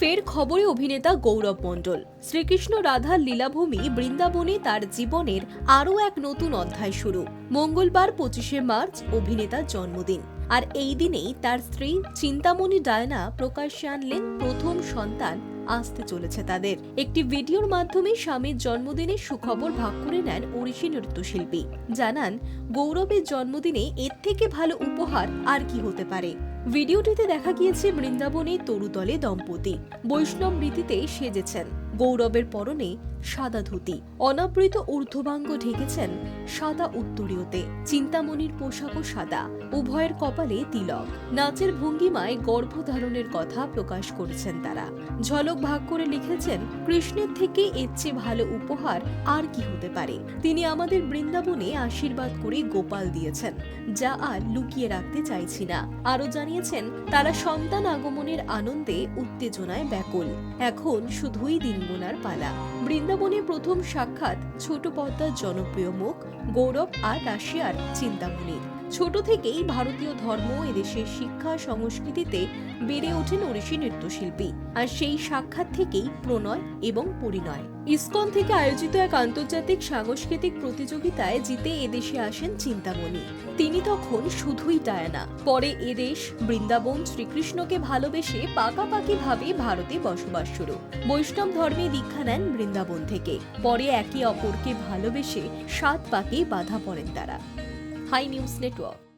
ফের খবরে অভিনেতা গৌরব মণ্ডল। শ্রীকৃষ্ণ রাধার লীলাভূমি বৃন্দাবনে তার জীবনের আরও এক নতুন অধ্যায় শুরু। মঙ্গলবার পঁচিশে মার্চ অভিনেতার জন্মদিন। আর এই দিনেই তার স্ত্রী চিন্তামণি ডায়না প্রকাশ্যে আনলেন প্রথম সন্তান আসতে চলেছে তাদের। একটি ভিডিওর মাধ্যমে স্বামীর জন্মদিনের সুখবর ভাগ করে নেন ওড়িশি নৃত্যশিল্পী। জানান, গৌরবের জন্মদিনে এর থেকে ভালো উপহার আর কি হতে পারে? ভিডিওটিতে দেখা গিয়েছে বৃন্দাবনে তরুতলে দম্পতি। বৈষ্ণব রীতিতেই সেজেছেন। গৌরবের পরনে সাদা ধুতি। অনাবৃত ঊর্ধ্ববাঙ্গ ঢেকেছেন সাদা উত্তরীয়তে। চিন্তামণির পোশাকও সাদা, উভয়ের কপালে তিলক। নাচের ভঙ্গিমায় গর্ভধারণের কথা প্রকাশ করেছেন তারা। ঝলক ভাগ করে লিখেছেন, কৃষ্ণের থেকে এর চেয়ে ভালো উপহার আর কি হতে পারে? তিনি আমাদের বৃন্দাবনে আশীর্বাদ করে গোপাল দিয়েছেন, যা আর লুকিয়ে রাখতে চাইছি না। আরও জানিয়েছেন, তারা সন্তান আগমনের আনন্দে উত্তেজনায় ব্যাকুল। এখন শুধুই দিন গোনার পালা। বৃন্দাবনে প্রথম সাক্ষাৎ ছোট পর্দার জনপ্রিয় মুখ গৌরব আর রাশিয়ার চিন্তামণির। ছোট থেকেই ভারতীয় ধর্ম এদেশের শিক্ষা সংস্কৃতিতে বেড়ে ওঠেন ওড়িশি নৃত্যশিল্পী। আর সেই সাক্ষাৎ থেকেই প্রণয় এবং পরিণয়। ইসকন থেকে আয়োজিত এক আন্তর্জাতিক সাংস্কৃতিক প্রতিযোগিতায় জিতে এদেশে আসেন চিন্তামণি। তিনি তখন শুধুই ডায়ানা। পরে এদেশ বৃন্দাবন শ্রীকৃষ্ণকে ভালোবেসে পাকাপাকি ভাবে ভারতে বসবাস শুরু। বৈষ্ণব ধর্মে দীক্ষা নেন বৃন্দাবন থেকে। পরে একে অপরকে ভালোবেসে সাত পাকে বাধা পড়েন তারা। Hi news network.